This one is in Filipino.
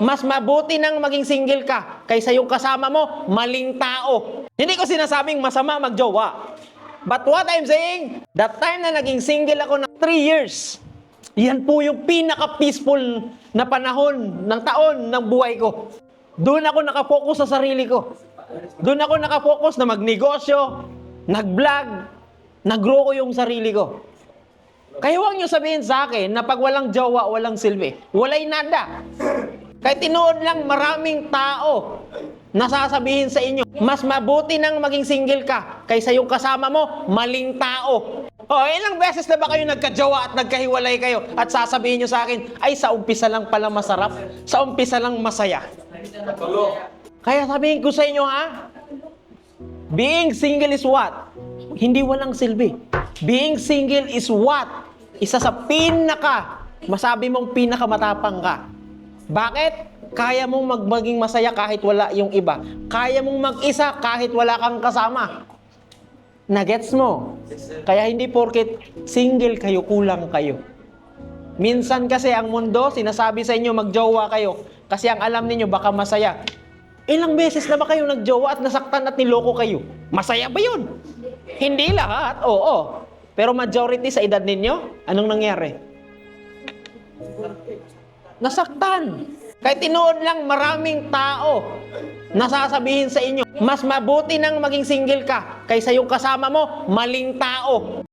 Mas mabuti nang maging single ka kaysa yung kasama mo, maling tao. Hindi ko sinasabing masama magjowa. But what I'm saying, that time na naging single ako ng 3 years, yan po yung pinaka-peaceful na panahon ng taon ng buhay ko. Doon ako nakafocus sa sarili ko. Doon ako nakafocus na magnegosyo, nag-vlog, nag-grow ko yung sarili ko. Kaya huwag niyo sabihin sa akin na pag walang jowa, walang silbi. Walay nada. Kahit tinuod lang maraming tao nasasabihin sa inyo, mas mabuti nang maging single ka kaysa yung kasama mo, maling tao. O, ilang beses na ba kayo nagkajowa at nagkahiwalay kayo at sasabihin nyo sa akin, ay sa umpisa lang pala masarap, sa umpisa lang masaya. Kaya sabihin ko sa inyo ha, being single is what? Hindi walang silbi. Being single is what? Isa sa pinaka, masabi mong pinakamatapang ka. Bakit? Kaya mong mag maging masaya kahit wala yung iba. Kaya mong mag-isa kahit wala kang kasama. Nagets mo? Kaya hindi porket single kayo, kulang kayo. Minsan kasi ang mundo, sinasabi sa inyo magjowa kayo kasi ang alam ninyo baka masaya. Ilang beses na ba kayo nagjowa at nasaktan at niloko kayo? Masaya ba yun? Hindi lahat, oo. Pero majority sa edad ninyo, anong nangyari? Nasaktan. Kahit tinuod lang maraming tao nasasabihin sa inyo, mas mabuti nang maging single ka kaysa yung kasama mo, maling tao.